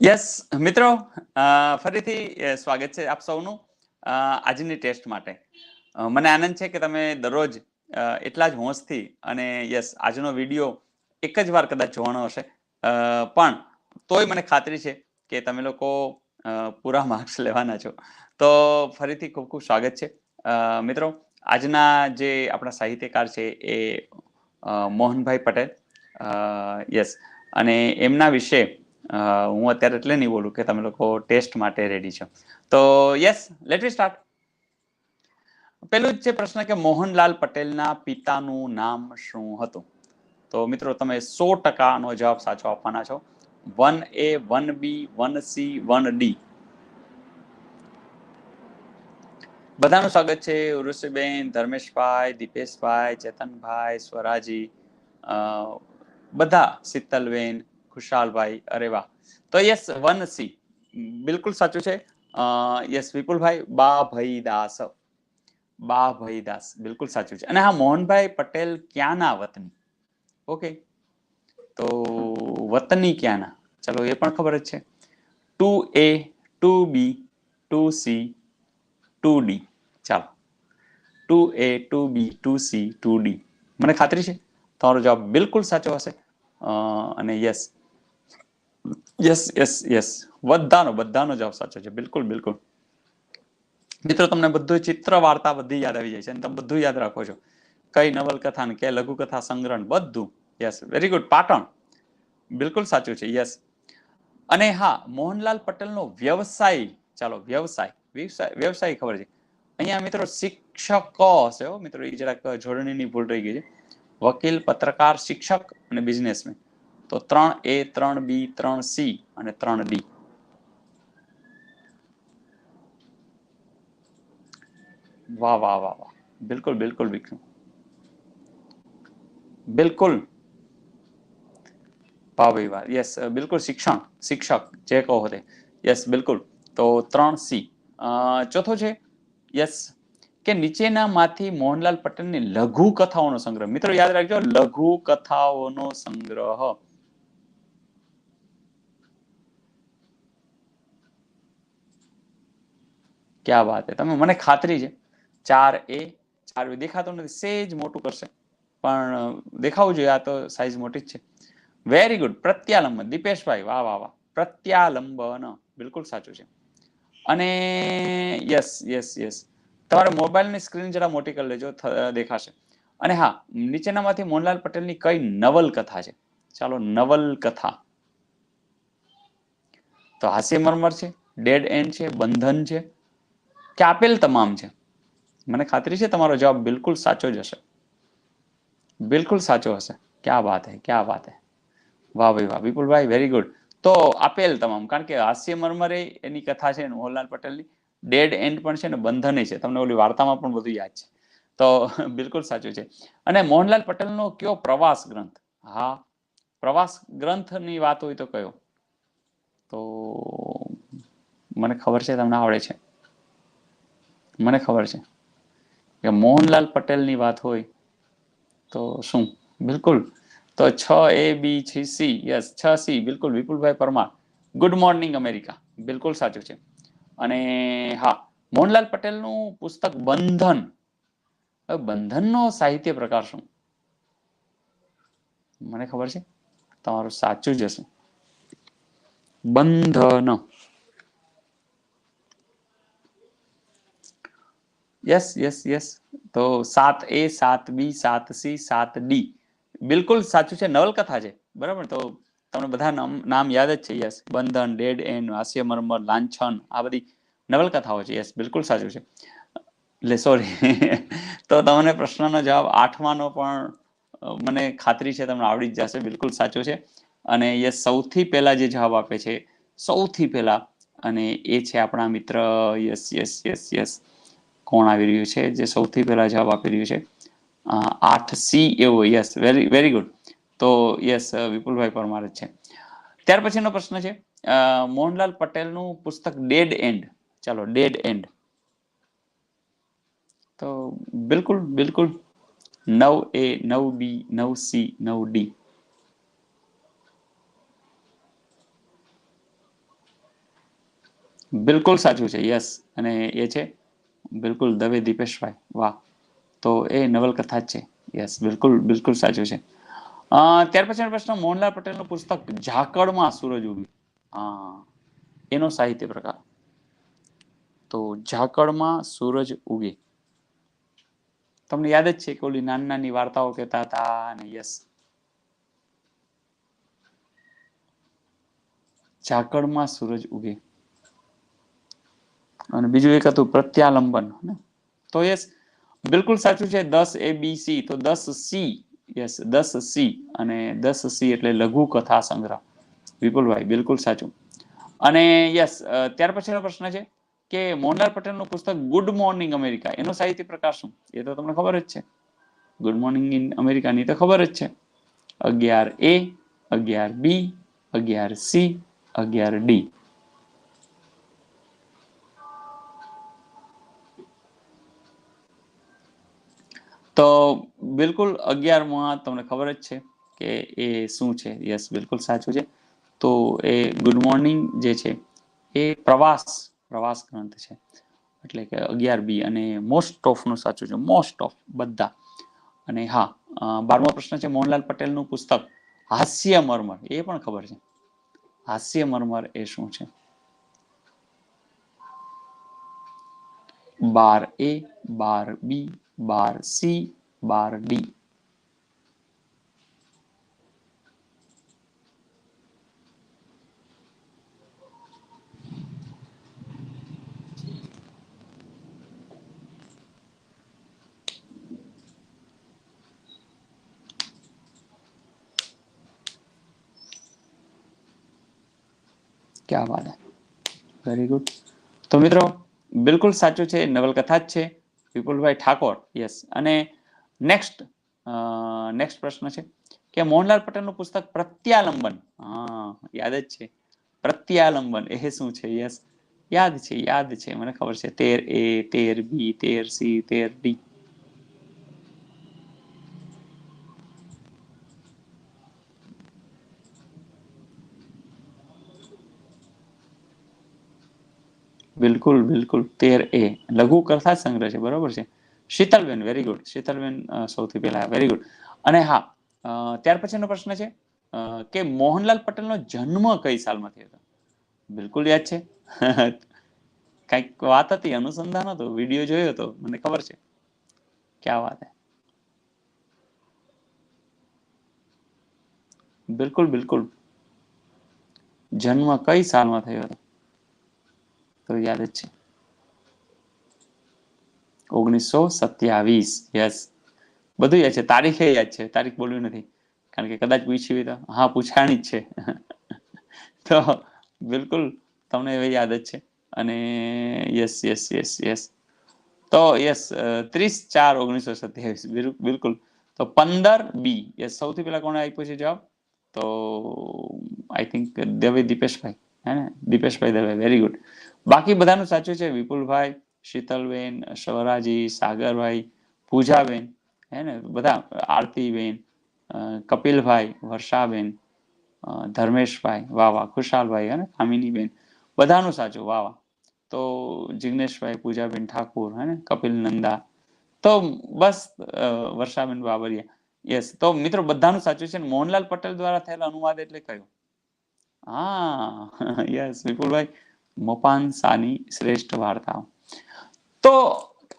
Yes મિત્રો ફરીથી સ્વાગત છે આપ સૌનું આજની ટેસ્ટ માટે. મને આનંદ છે કે તમે દરરોજ એટલા જ હોંશથી અને યસ, આજનો વીડિયો એક જ વાર કદાચ જોવાનો હશે. પણ તોય મને ખાતરી છે કે તમે લોકો પૂરા માર્ક્સ લેવાના છો. તો ફરીથી ખૂબ ખૂબ સ્વાગત છે. મિત્રો, આજના જે આપણા સાહિત્યકાર છે એ મોહનભાઈ પટેલ. યસ, અને એમના વિશે હું અત્યારે એટલે નહીં બોલું કે તમે લોકો ટેસ્ટ માટે રેડી છો. તો યસ લેટ વી સ્ટાર્ટ પેલું જ છે પ્રશ્ન કે મોહનલાલ પટેલના પિતાનું નામ શું હતું? તો મિત્રો, તમે સો ટકાનો જવાબ સાચો આપવાના છો. One A, one B, one C, one D. બધાનું સ્વાગત છે ઋષિબેન, ધર્મેશભાઈ, દીપેશભાઈ, ચેતનભાઈ, સ્વરાજી બધા શીતલબેન ખુશાલભાઈ અરે વાહ. તો યસ વન સી બિલકુલ સાચું છે. યસ વિપુલભાઈ, બા ભઈ દાસ. બા ભઈ દાસ. બિલકુલ સાચું છે. અને હા, મોહનભાઈ પટેલ ક્યાંના વતની? ઓકે તો વતની ક્યાંના? ચલો, એ પણ ખબર જ છે. Two A two B two C two D ચાલો. Two A two B two C two D મને ખાતરી છે. તમારો જવાબ બિલકુલ સાચો હશે. અને યસ યસ યસ યસ બધાનો બધાનો જવાબ સાચો છે. બિલકુલ બિલકુલ. મિત્રો, તમને બધું ચિત્ર વાર્તા બધી યાદ આવી જાય છે. અને તમે બધું યાદ રાખો છો. કઈ નવલકથા ને કે લઘુકથા સંગ્રહ બધું. Yes very good Patan. બિલકુલ સાચું છે. યસ અને હા, મોહનલાલ પટેલનો વ્યવસાય. ચાલો, વ્યવસાય. વ્યવસાય વ્યવસાય ખબર છે. અહીંયા મિત્રો શિક્ષક હશે મિત્રો, એ જરાક જોડણીની ભૂલ રહી ગઈ છે. વકીલ, પત્રકાર, શિક્ષક અને બિઝનેસમેન. તો ત્રણ એ, ત્રણ બી, ત્રણ સી અને ત્રણ ડી. વાહ વાહ વાહ વાહ. બિલકુલ બિલકુલ, વિક્રમ. બિલકુલ. વાહ યસ બિલકુલ શિક્ષણ, શિક્ષક, જે કહો તે. યસ બિલકુલ. તો ત્રણ સી. ચોથો છે? યસ કે નીચેનામાંથી મોહનલાલ પટેલની લઘુ કથાઓનો સંગ્રહ. મિત્રો, યાદ રાખજો, લઘુ કથાઓનો સંગ્રહ. ક્યાં વાત છે? તમે મને ખાતરી છે. ચાર એ, ચાર દેખાતો નથી. સેજ મોટું કરશે. પણ દેખાવું જોઈએ. આ તો સાઈઝ મોટી જ છે. Very good પ્રત્યાલંબન. દીપેશભાઈ, વાહ વાહ વાહ. પ્રત્યાલંબન. બિલકુલ સાચું છે. અને યસ યસ યસ તમારે મોબાઈલની સ્ક્રીન જરા મોટી કરી લેજો. દેખાશે. અને હા, નીચેનામાંથી મોહનલાલ પટેલની કઈ નવલકથા છે? ચાલો, નવલકથા. તો હાસ્ય મરમર છે, ડેડ એન્ડ છે, બંધન છે કે આપેલ તમામ છે. મને ખાતરી છે તમારો જવાબ બિલકુલ સાચો જ હશે. બિલકુલ સાચો હશે. ક્યાં વાત હે, ક્યાં વાત હે. વાહ ભાઈ વાહ, વિપુલભાઈ વેરી ગુડ તો આપેલ તમામ, કારણ કે હાસ્ય મર્મરે એની કથા છે મોહનલાલ પટેલની. ડેડ એન્ડ પણ છે ને બંધન છે. તમને ઓલી વાર્તામાં પણ બધું યાદ છે. તો બિલકુલ સાચું છે. અને મોહનલાલ પટેલનો કયો પ્રવાસ ગ્રંથ? હા, પ્રવાસ ગ્રંથની વાત હોય તો કયો? તો મને ખબર છે, તમને આવડે છે. મને ખબર છે. કે મોહનલાલ પટેલની વાત હોય તો શું? બિલકુલ. તો છ એ બી છે સી. યસ, છ સી. બિલકુલ. Vipulbhai Parmar. Good morning America. બિલકુલ સાચું છે. અને હા, મોહનલાલ પટેલનું પુસ્તક બંધન. બંધનનો સાહિત્ય પ્રકાર શું? મને ખબર છે? તમારું સાચું જ હશે. બંધન. યસ યસ યસ તો સાત એ, સાત બી, સાત સી, સાત ડી. બિલકુલ સાચું છે, નવલકથા છે. બરાબર? તો તમને બધા નામ નામ યાદ જ છે, યસ. બંધન, ડેડ એન્ડ, હાસ્ય મર્મર, લાંછન, આ બધી નવલકથાઓ છે, યસ. બિલકુલ સાચું છે. એટલે સોરી તો તમને પ્રશ્નનો જવાબ આઠમાનો પણ મને ખાતરી છે, તમને આવડી જ જશે. બિલકુલ સાચો છે. અને યસ, સૌથી પહેલા જે જવાબ આપે છે, સૌથી પહેલા, અને એ છે આપણા મિત્ર, યસ યસ યસ યસ. કોણ આવી રહ્યું છે? જે સૌથી પહેલા જવાબ આપી રહ્યું છે. આઠ સી એવો, યસ, વેરી વેરી ગુડ. તો, યસ વિપુલભાઈ પરમાર જ છે. ત્યાર પછીનો પ્રશ્ન છે મોહનલાલ પટેલનું પુસ્તક ડેડ એન્ડ ચાલો ડેડ એન્ડ તો, બિલકુલ બિલકુલ. નવ એ, નવ બી, નવ સી, નવ ડી. બિલકુલ સાચું છે, યસ. અને એ છે બિલકુલ દવે દીપેશભાઈ, વાહ. તો એ નવલકથા જ છે. યસ બિલકુલ બિલકુલ સાચું છે. ત્યાર પછીનો પ્રશ્ન, મોહનલાલ પટેલનું પુસ્તક ઝાકળમાં સૂરજ ઉગી. એનો સાહિત્ય પ્રકાર. તો ઝાકળમાં સૂરજ ઉગે. તમને યાદ જ છે કે ઓલી નાની નાની વાર્તાઓ કહેતા હતા અને યસ ઝાકળમાં સૂરજ ઉગે. અને બીજું એક હતું પ્રત્યાલંબન. તો યસ બિલકુલ સાચું છે, દસ એ બી સી તો દસ સી યસ દસ સી અને દસ સી એટલે લઘુ કથા સંગ્રહ. વિપુલભાઈ, બિલકુલ સાચું. અને યસ ત્યાર પછીનો પ્રશ્ન છે કે મોહનલાલ પટેલનું પુસ્તક ગુડ મોર્નિંગ અમેરિકા એનો સાહિત્ય પ્રકાર શું? એ તો તમને ખબર જ છે. ગુડ મોર્નિંગ ઇન અમેરિકાની તો ખબર જ છે. અગિયાર એ અગિયાર બી અગિયાર સી અગિયાર ડી તો બિલકુલ અગિયારમાં તમને ખબર જ છે કે એ શું છે? યસ, બિલકુલ સાચું છે. તો એ ગુડ મોર્નિંગ જે છે, એ પ્રવાસ પ્રવાસ ગ્રંથ છે. એટલે કે અગિયાર બી અને મોસ્ટ ઓફનું સાચું છે. મોસ્ટ ઓફ બધા. અને હા બારમો પ્રશ્ન છે મોહનલાલ પટેલનું પુસ્તક, હાસ્ય મર્મર. એ પણ ખબર છે. હાસ્ય મર્મર એ શું છે? બાર એ, બાર બી બાર સી બાર ડી ક્યાં વાત હે વેરી ગુડ તો મિત્રો બિલકુલ સાચું છે નવલકથા જ છે વિપુલભાઈ ઠાકોર યસ અને નેક્સ્ટ નેક્સ્ટ પ્રશ્ન છે કે મોહનલાલ પટેલનું પુસ્તક પ્રત્યાલંબન, હા, યાદ જ છે. પ્રત્યાલંબન, એ શું છે? યસ યાદ છે યાદ છે. મને ખબર છે. તેર એ, તેર બી, તેર સી, તેર ડી. બિલકુલ બિલકુલ. તેર એ. લઘુ કથા સંગ્રહ છે, બરોબર છે? શીતલબેન વેરી ગુડ શીતલબેન સૌથી પહેલા વેરી ગુડ અને હા ત્યાર પછીનો પ્રશ્ન છે કે મોહનલાલ પટેલનો જન્મ કઈ સાલમાં થયો હતો? બિલકુલ યાદ છે? કંઈક વાત હતી, અનુસંધાન હતો, વીડિયો જોયો હતો, મને ખબર છે. ક્યાં વાત હે? બિલકુલ બિલકુલ. જન્મ કઈ સાલમાં થયો હતો? તો યાદ જ છે ઓગણીસો સત્યાવીસ યસ બધું યાદ છે. તારીખે યાદ છે. તારીખ બોલવી નથી. કારણ કે કદાચ પૂછી તો, હા, પૂછાણી જ છે. તો બિલકુલ તમને એવી યાદ જ છે. અને યસ યસ યસ યસ તો યસ ત્રીસ ચાર ઓગણીસો સત્યાવીસ. બિલકુલ. તો પંદર બી. યસ સૌથી પહેલા કોણે આપ્યો છે જવાબ? તો આઈ થિંક દવે દીપેશભાઈ. હે ને? દીપેશભાઈ દવે. વેરી ગુડ બાકી બધાનું સાચું છે. વિપુલભાઈ, શીતલબેન, સ્વરાજી, સાગરભાઈ, પૂજાબેન, હે ને? બધા આરતીબેન કપિલભાઈ, વર્ષાબેન ધર્મેશભાઈ વાહ વાહ ખુશાલભાઈ અને કામિનીબેન. બધાનું સાચું વાહ વાહ તો જિગ્નેશભાઈ, પૂજાબેન ઠાકુર, હે ને? કપિલ નંદા. તો બસ વર્ષાબેન બાબરિયા. યસ તો મિત્રો, બધાનું સાચું છે મોહનલાલ પટેલ દ્વારા થયેલ અનુવાદ એટલે કયો? હા. યસ વિપુલભાઈ. મપાન સાની શ્રેષ્ઠ વાર્તાઓ. તો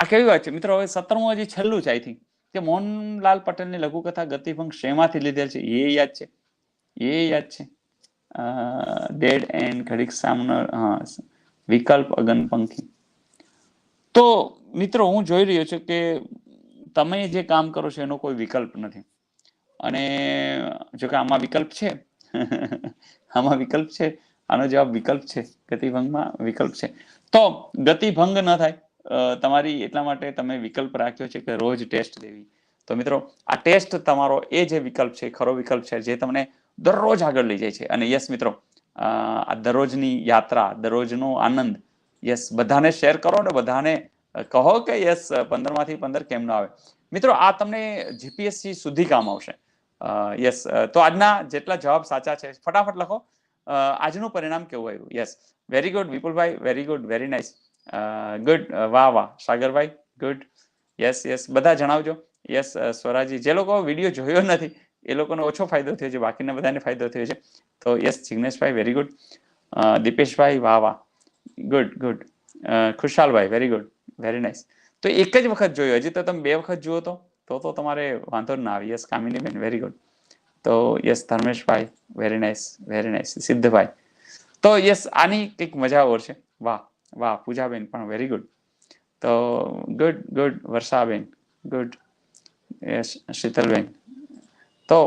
આ કેવી વાત છે? મિત્રો, હવે સત્તરમું હજી છેલ્લું છે આઈ થિંક કે મોહનલાલ પટેલની લઘુકથા ગતિભંગ શેમાંથી લીધેલ છે, એ યાદ છે? એ યાદ છે? ડેડ એન્ડ ઘડીક સામનો, હા, વિકલ્પ અગનપંખી. તો મિત્રો, હું જોઈ રહ્યો છું કે તમે જે કામ કરો છો, એનો કોઈ વિકલ્પ નથી. અને જો કે આમાં વિકલ્પ છે. આમાં વિકલ્પ છે. આનો જવાબ વિકલ્પ છે, ગતિભંગમાં વિકલ્પ છે. તો ગતિભંગ ન થાય તમારી એટલા માટે તમે વિકલ્પ રાખ્યો છે કે રોજ ટેસ્ટ દેવી. તો મિત્રો, આ ટેસ્ટ તમારો એ જે વિકલ્પ છે, ખરો વિકલ્પ છે, જે તમને દરરોજ આગળ લઈ જાય છે. અને યસ મિત્રો આ દરરોજની યાત્રા, દરરોજનો આનંદ, યસ, બધાને શેર કરો ને બધાને કહો કે યસ, પંદરમાંથી પંદર કેમ ન આવે. મિત્રો, આ તમને જીપીએસસી સુધી કામ આવશે. યસ તો આજના જેટલા જવાબ સાચા છે, ફટાફટ લખો. આજનું પરિણામ કેવું આવ્યું? Yes very good Vipulbhai. Very good very nice good વાહ વાહ. સાગરભાઈ ગુડ યસ યસ બધા જણાવજો. યસ સ્વરાજી જે લોકો વીડિયો જોયો નથી, એ લોકોને ઓછો ફાયદો થયો છે. બાકીના બધાને ફાયદો થયો છે. તો યસ જિગ્નેશભાઈ વેરી ગુડ દીપેશભાઈ, વાહ વાહ. Good good Khushalbhai very good very nice તો એક જ વખત જોયો. હજી તો તમે બે વખત જુઓ તો તો તમારે વાંધો ના આવી. યસ કામિનીબેન વેરી ગુડ તો yes Dharmeshbhai very nice very nice Siddhbhai. તો યસ, આની કંઈક મજા ઓર છે. વાહ વાહ, પૂજાબેન પણ વેરી ગુડ તો good good Varshaben good yes, Shitalben. તો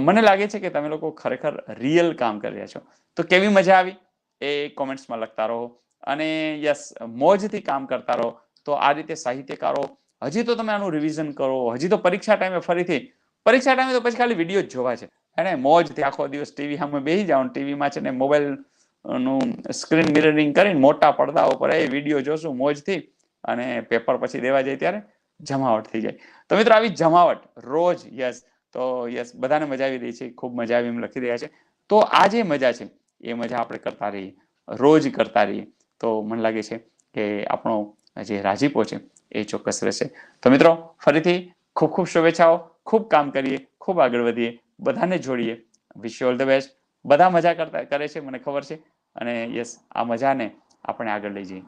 મને લાગે છે કે તમે લોકો ખરેખર રિયલ કામ કરી રહ્યા છો. તો કેવી મજા આવી? એ કોમેન્ટ્સમાં લખતા રહો. અને યસ, મોજથી કામ કરતા રહો. તો આ રીતે સાહિત્યકારો, હજી તો તમે આનું રિવિઝન કરો. હજી તો પરીક્ષા ટાઈમે ફરીથી પરીક્ષા ટાઈમે તો પછી ખાલી વીડિયો જ જોવા છે. એને મોજથી આખો દિવસ ટીવી સામે બેસી જાવ ટીવીમાં છે ને મોબાઈલનું સ્ક્રીન મિરરિંગ કરીને મોટા પડદા ઉપર એ વીડિયો જોશું મોજથી અને પેપર પછી દેવા જાય ત્યારે જમાવટ થઈ જાય. તો મિત્રો આવી જમાવટ, રોજ યસ તો યસ બધાને મજા આવી રહી છે, ખૂબ મજા આવી એમ લખી રહ્યા છે. તો આ જે મજા છે, એ મજા આપણે કરતા રહીએ, રોજ કરતા રહીએ. તો મને લાગે છે કે આપણો જે રાજીપો છે, એ ચોક્કસ રહેશે. તો મિત્રો, ફરીથી ખૂબ ખૂબ શુભેચ્છાઓ. ખૂબ કામ કરીએ, ખૂબ આગળ વધીએ, બધાને જોડીએ. વિશ ઓલ ધ બેસ્ટ બધા મજા કરતા કરે છે, મને ખબર છે. અને યસ આ મજાને આપણે આગળ લઈ જઈએ.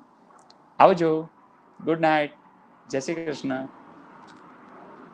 આવજો. ગુડ નાઇટ જય શ્રી કૃષ્ણ.